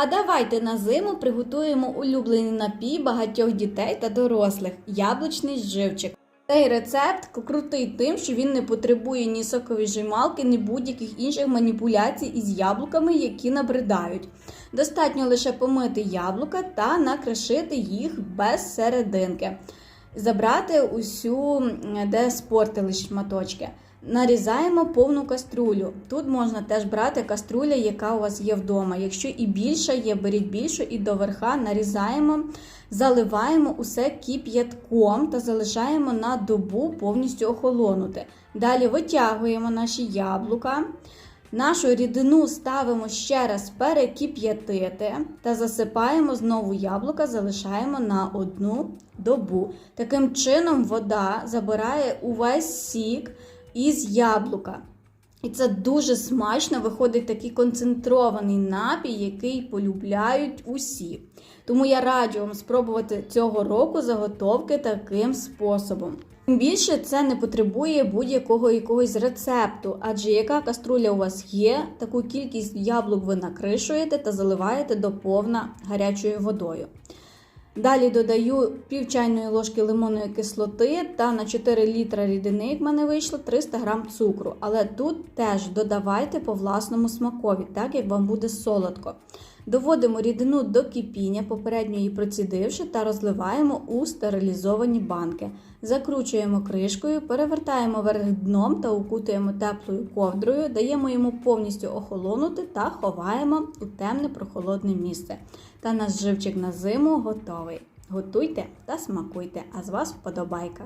А давайте на зиму приготуємо улюблений напій багатьох дітей та дорослих яблучний живчик. Цей рецепт крутий тим, що він не потребує ні соковіжималки, ні будь-яких інших маніпуляцій із яблуками, які набридають. Достатньо лише помити яблука та накришити їх без серединки. Забрати усю, де спортили шматочки. Нарізаємо повну каструлю. Тут можна теж брати каструля, яка у вас є вдома. Якщо і більша є, беріть більшу і до верха нарізаємо, заливаємо усе кип'ятком та залишаємо на добу повністю охолонути. Далі витягуємо наші яблука. Нашу рідину ставимо ще раз перекип'ятити та засипаємо знову яблука, залишаємо на одну добу. Таким чином, вода забирає увесь сік із яблука. І це дуже смачно виходить такий концентрований напій, який полюбляють усі. Тому я раджу вам спробувати цього року заготовки таким способом. Тим більше це не потребує будь-якого якогось рецепту, адже яка каструля у вас є, таку кількість яблук ви накришуєте та заливаєте до повна гарячою водою. Далі додаю пів чайної ложки лимонної кислоти та на 4 літра рідини, як в мене вийшло, 300 грам цукру. Але тут теж додавайте по власному смакові, так як вам буде солодко. Доводимо рідину до кипіння, попередньо її процідивши, та розливаємо у стерилізовані банки. Закручуємо кришкою, перевертаємо вверх дном та укутуємо теплою ковдрою, даємо йому повністю охолонути та ховаємо у темне прохолодне місце. Та наш живчик на зиму готовий. Готуйте та смакуйте, а з вас вподобайка.